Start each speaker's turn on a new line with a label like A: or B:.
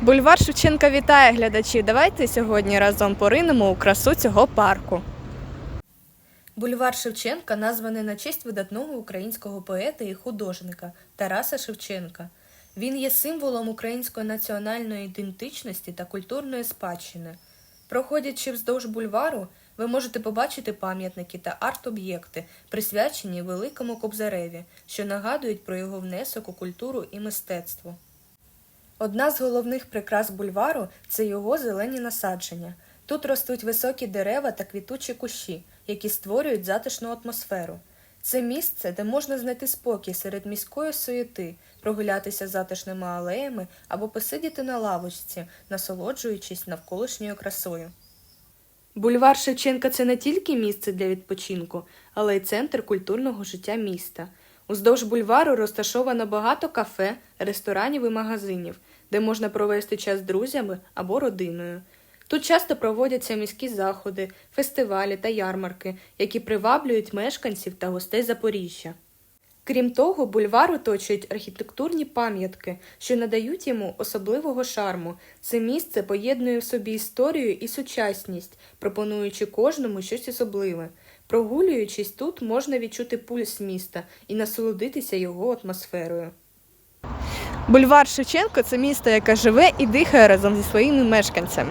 A: Бульвар Шевченка вітає глядачі. Давайте сьогодні разом поринемо у красу цього парку. Бульвар Шевченка названий на честь видатного українського поета і художника Тараса Шевченка. Він є символом української національної ідентичності та культурної спадщини. Проходячи вздовж бульвару, ви можете побачити пам'ятники та арт-об'єкти, присвячені Великому Кобзареві, що нагадують про його внесок у культуру і мистецтво. Одна з головних прикрас бульвару це його зелені насадження. Тут ростуть високі дерева та квітучі кущі, які створюють затишну атмосферу. Це місце, де можна знайти спокій серед міської суєти, прогулятися затишними алеями або посидіти на лавочці, насолоджуючись навколишньою красою. Бульвар Шевченка це не тільки місце для відпочинку, але й центр культурного життя міста. Уздовж бульвару розташовано багато кафе, ресторанів і магазинів, де можна провести час з друзями або родиною. Тут часто проводяться міські заходи, фестивалі та ярмарки, які приваблюють мешканців та гостей Запоріжжя. Крім того, бульвар оточують архітектурні пам'ятки, що надають йому особливого шарму. Це місце поєднує в собі історію і сучасність, пропонуючи кожному щось особливе. Прогулюючись тут, можна відчути пульс міста і насолодитися його атмосферою. Бульвар Шевченко це місто, яке живе і дихає разом зі своїми мешканцями.